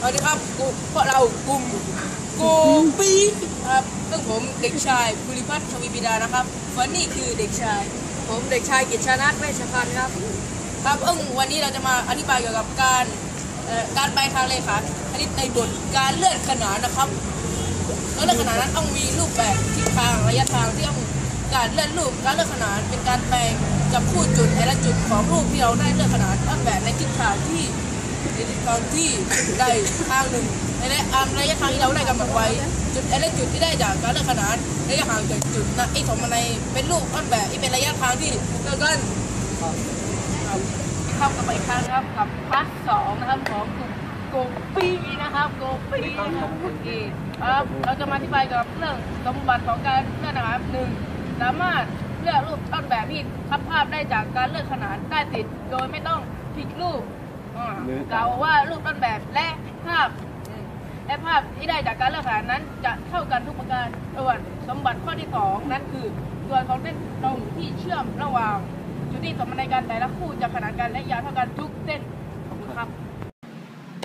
สวัสดีครับกูพวกเรากลุ่มโกปีครับซึ่งผมเด็กชายภูริพัฒน์ชวีบิดานะครับส่วนนี้คือเด็กชาย ผมเด็กชายกิจชานัทเวชพันธ์ครับครับเอิ้งวันนี้เราจะมาอธิบายเกี่ยวกับการเอ่อการไปทางเลขาคณิตในบทการเลื่อนขนานนะครับแล้วเลื่อนขนานนั้นต้องมีรูปแบบทิศทางระยะทางที่ต้องการเลื่อนรูปการเลื่อนขนานเป็นการแปลงจับคู่จุดแต่ละจุดของรูปที่เราได้เลื่อนขนานตั้งแต่ในทิศทางที่ ในที่ได้ทางหนึ่งในระยะอ่าระยะทางที่เราได้กำหนดไว้ จุดแต่ละจุดที่ได้จากการเลื่อนขนานระยะห่างจากจุดนะไอ้สมในเป็นรูปต้นแบบที่เป็นระยะทางที่เกันครับเข้ากันไปอีกครั้งนะครับกับพาร์ทสองนะครับของกลุ่มโกปีนะครับโกปีนะครับโอเคครับเราจะมาอธิบายกับเรื่องสมบัติของการเลื่อนนะครับหนึ่งสามารถเลือกรูปต้นแบบที่ทับภาพได้จากการเลื่อนขนานได้ติด โดยไม่ต้องพลิกรูป กล่าวว่ารูปต้นแบบและภาพอืมและภาพที่ได้จากการเลือกขนาดนั้น จะเท่ากันทุกประการส่วนสมบัติข้อที่สองนั้นคือส่วนของเส้นตรงที่เชื่อมระหว่างจุดที่สมในการแต่ละคู่จะขนานกันและยาวเท่ากันทุกเส้นขอบคุณครับ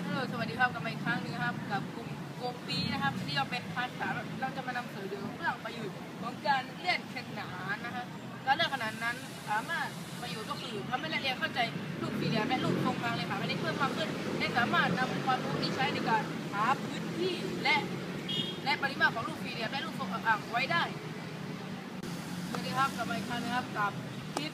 ฮัลโหลสวัสดีครับกลับมาอีกครั้งหนึงนะครับกับกลุ่มโกปีนะครับที่เราเป็นภาษาเราจะมานำเสนอเรื่องเรื่องประโยชน์ของการเลื่อนขนานนะครับ การเลื่อนขนานนั้นสามารถประโยชน์ก็คือทำให้นักเรียนเข้าใจรูปสี่เหลี่ยมและรูปทรงกลางเลยค่ะไม่ได้เพิ่มมากขึ้นและสามารถนำความรู้นี้ใช้ในการหาพื้นที่และและปริมาตรของรูปสี่เหลี่ยมและรูปทรงอ่างไว้ได้สวัสดีครับกลับมาอีกครั้งนะครับกับคลิป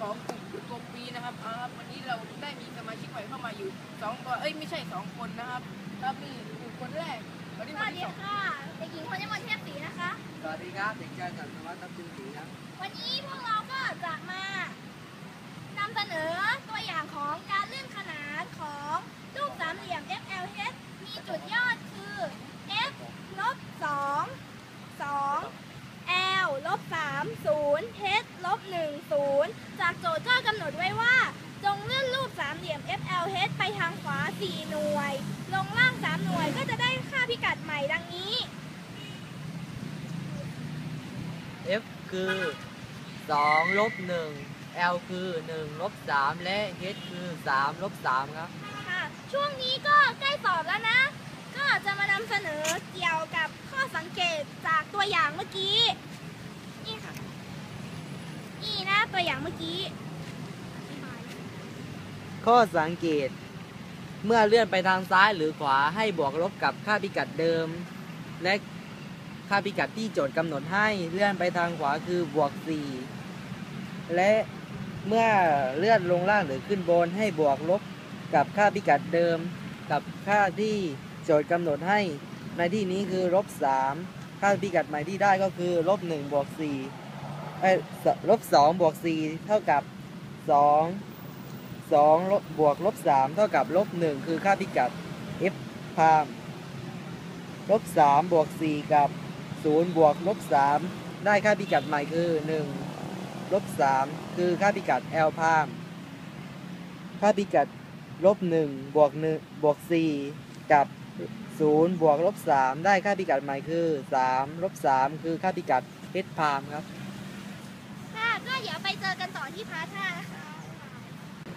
ของกลุ่มโกปีนะครับครับวันนี้เราได้มีสมาชิกใหม่เข้ามาอยู่สองตัวเอ้ยไม่ใช่สองคนนะครับครับนี่คือคนแรกวัน สนี้ควันสที่ดีสองค่ะเด็กหญิงพจมนเทพศรีนะคะ สวัสดีครับ เด็กชายสันตวัฒน์ทัพทิมศรีครับ วันนี้พวกเราก็จะมานำเสนอตัวอย่างของการเลื่อนขนานของรูปสามเหลี่ยม FLH มีจุดยอดคือ f ลบ2 2 l ลบ3 0 h ลบ1 ม่ดังนี้ F คือ2ลบ1 L คือ1ลบ3และ H คือ3ลบ3ครับ ค่ะ ช่วงนี้ก็ใกล้สอบแล้วนะ ก็จะมานำเสนอเกี่ยวกับข้อสังเกตจากตัวอย่างเมื่อกี้ นี่ค่ะ นี่นะตัวอย่างเมื่อกี้ ข้อสังเกต เมื่อเลื่อนไปทางซ้ายหรือขวาให้บวกลบกับค่าพิกัดเดิม และค่าพิกัดที่โจทย์กำหนดให้เลื่อนไปทางขวาคือบวก 4 และเมื่อเลื่อนลงล่างหรือขึ้นบนให้บวกลบกับค่าพิกัดเดิม กับค่าที่โจทย์กำหนดให้ในที่นี้คือลบ3ค่าพิกัดใหม่ที่ได้ก็คือลบ1บวก4ลบ2บวก4เท่ากับ2 2ลบบวกลบ3เท่ากับลบ1คือค่าพิกัด f พามลบ3บวก4กับ 0 บวกลบ3ได้ค่าพิกัดใหม่คือ 1 ลบ 3 คือค่าพิกัด l พามค่าพิกัดลบ1บวก1บวก4กับ 0 บวกลบ3ได้ค่าพิกัดใหม่คือ 3 ลบ 3 คือค่าพิกัด h พามครับ ค่ะ ก็เดี๋ยวไปเจอกันต่อที่พาร์ทห้านะคะ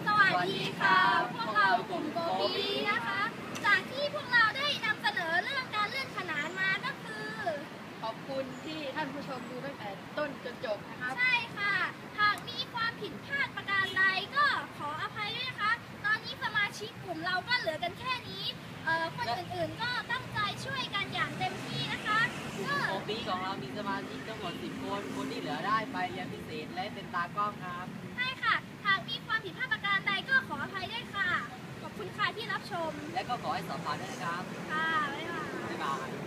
สวัสดีค่ะ พวกเรากลุ่มโกปีนะคะ จากที่พวกเราได้นำเสนอเรื่องการเลื่อนขนานมาก็คือ ขอบคุณที่ท่านผู้ชมดูตั้งแต่ต้นจนจบนะครับ ใช่ค่ะ หากมีความผิดพลาดประการใดก็ขออภัยด้วยนะคะ ตอนนี้สมาชิกกลุ่มเราก็เหลือกันแค่นี้เอ่อคนอื่นๆก็ตั้งใจช่วยกันอย่างเต็มที่นะคะก็โอปีของเรามีสมาชิกทั้งหมด 10 คน คนที่เหลือได้ไปเรียนพิเศษและเป็นตากล้องครับ ใช่ค่ะ หากมีความผิดพลาดประการใด ก็ขออภัยด้วยค่ะ ขอบคุณค่ะที่รับชม และก็ขอให้สอบผ่านด้วยนะครับ ค่ะ บ๊ายบาย บ๊ายบาย